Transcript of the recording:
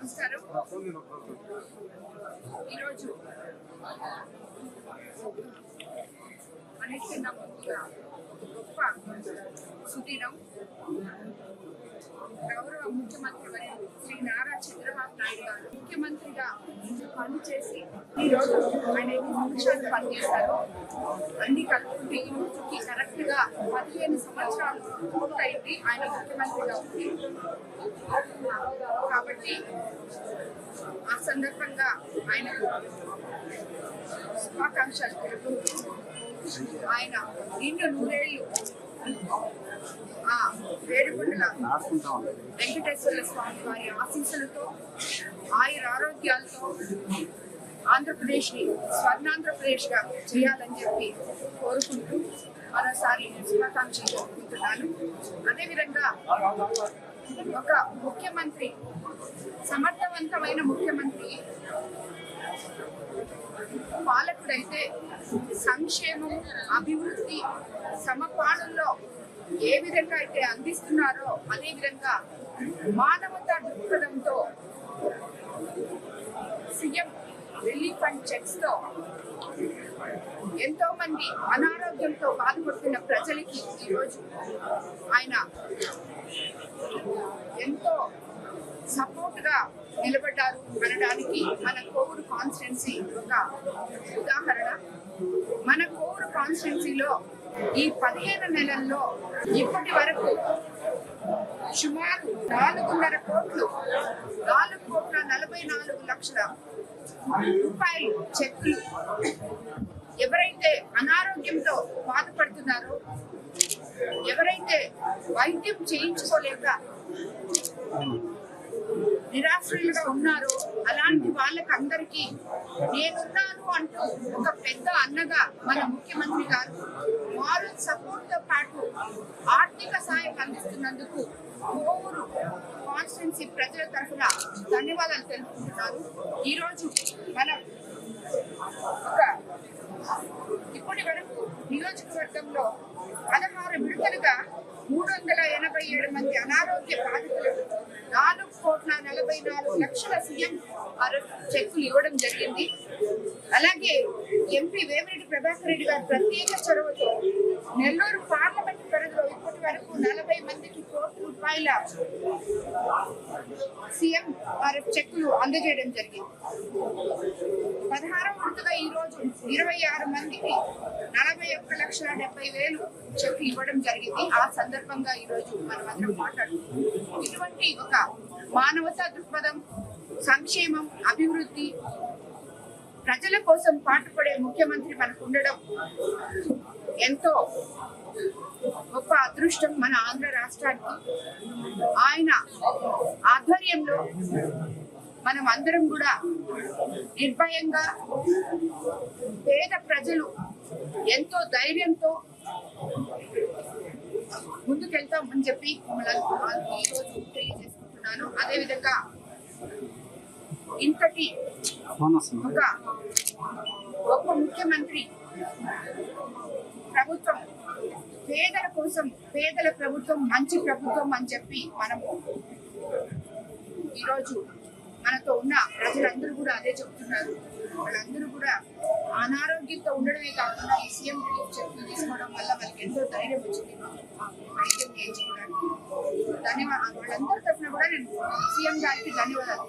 నమస్కారం. ఈరోజు అన్నిటికన్నా ముందుగా గొప్ప సుదినం. గౌరవ ముఖ్యమంత్రి వర్యులు శ్రీ నారా చంద్రబాబు నాయుడు గారు ముఖ్యమంత్రిగా పనిచేసి ఈరోజు ఆయన ఎన్ని సంవత్సరాలు అన్ని కలుపుకుంటే ఈ కరెక్ట్గా పదిహేను సంవత్సరాలు పూర్తయింది ఆయన ముఖ్యమంత్రిగా ఉంది కాబట్టి ఆ సందర్భంగా ఆయనకు శుభాకాంక్షలు తెలుపుతూ ఆయన నిండు నూరేళ్ళు ఆ వేడుకొండల వెంకటేశ్వర స్వామి వారి ఆశీస్సులతో ఆయుర ఆరోగ్యాలతో ఆంధ్రప్రదేశ్ని స్వర్ణాంధ్రప్రదేశ్గా చేయాలని చెప్పి కోరుకుంటూ మరోసారి శుభాకాంక్షలు కోరుకుంటున్నాను అదేవిధంగా ఒక ముఖ్యమంత్రి సమర్థవంతమైన ముఖ్యమంత్రి పాలకుడైతే సంక్షేమం అభివృద్ధి సమపాలనలో ఏ విధంగా అయితే అందిస్తున్నారో అదేవిధంగా మానవత మానవతా దృక్పథంతో సీఎం రిలీఫ్ అండ్ చెక్స్తో ఎంతో మంది అనారోగ్యంతో బాధపడుతున్న ప్రజలకి ఈరోజు ఆయన ఎంతో సపోర్ట్గా నిలబడ్డారు అనడానికి మన కోవూరు కాన్స్టిట్యున్సీ ఒక ఉదాహరణ. మన కోవూరు కాన్స్టిట్యున్సీలో ఈ పదిహేను నెలల్లో ఇప్పటి వరకు సుమారు నాలుగున్నర కోట్లు నాలుగు కోట్ల నలభై నాలుగు లక్షల రూపాయలు చెట్లు ఎవరైతే అనారోగ్యంతో బాధపడుతున్నారో ఎవరైతే వైద్యం చేయించుకోలేక నిరాశ్రయులుగా ఉన్నారో అలాంటి వాళ్ళకి అందరికీ నేనున్నాను అంటూ ఒక పెద్ద అన్నగా మన ముఖ్యమంత్రి గారు మారల్ సపోర్ట్తో పాటు ఆర్థిక సాయం అందిస్తున్నందుకు కోవూరు కాన్స్టిట్యున్సీ ప్రజల తరఫున ధన్యవాదాలు తెలుపుకుంటున్నాను. ఈరోజు మనం ఒక ఇప్పటి వరకు నియోజకవర్గంలో పదహారు విడతలుగా మూడు వందల ఎనభై ఏడు మంది అనారోగ్య బాధితులు నాలుగు కోట్ల నలభై నాలుగు లక్షల సీఎం చెక్కులు ఇవ్వడం జరిగింది. అలాగే ఎంపీ వేమిరెడ్డి ప్రభాకర్ రెడ్డి గారు ప్రత్యేక చొరవతో నెల్లూరు పార్లమెంట్ పరిధిలో ఇప్పటి వరకు నలభై మంది రూపాయల సీఎం ఆర్ఎఫ్ చెక్కులు అందజేయడం జరిగింది. పదహారం విడతగా ఈ రోజు ఇరవై ఆరు మందికి నలభై ఒక్క లక్షల డెబ్బై వేలు చెక్కు ఇవ్వడం జరిగింది. ఆ సందర్భంగా ఈ రోజు మనం అందరం మాట్లాడుతున్నాం ఇటువంటి ఒక మానవతా దృక్పథం సంక్షేమం అభివృద్ధి ప్రజల కోసం పాటుపడే ముఖ్యమంత్రి మనకు ఉండడం ఎంతో అదృష్టం మన ఆంధ్ర రాష్ట్రానికి. ఆయన ఆధ్వర్యంలో మనం అందరం కూడా నిర్భయంగా పేద ప్రజలు ఎంతో ధైర్యంతో ముందుకెళ్తామని చెప్పి మిమ్మల్ని ఈరోజు తెలియజేసుకుంటున్నాను. అదేవిధంగా ఇంతటి ఒక గొప్ప ముఖ్యమంత్రి ప్రభుత్వం పేదల కోసం పేదల ప్రభుత్వం మంచి ప్రభుత్వం అని చెప్పి మనము ఈరోజు మనతో ఉన్న ప్రజలందరూ కూడా అదే చెప్తున్నారు. వాళ్ళందరూ కూడా అనారోగ్యంతో ఉండడమే కాకుండా ఈ సీఎం రిలీఫ్ చెట్లు తీసుకోవడం వల్ల వాళ్ళకి ఎంతో ధైర్యం వచ్చింది. వైద్యం చేయించుకోవడానికి. ధన్యవాదాలు వాళ్ళందరి తరఫున కూడా నేను సీఎం గారికి ధన్యవాదాలు.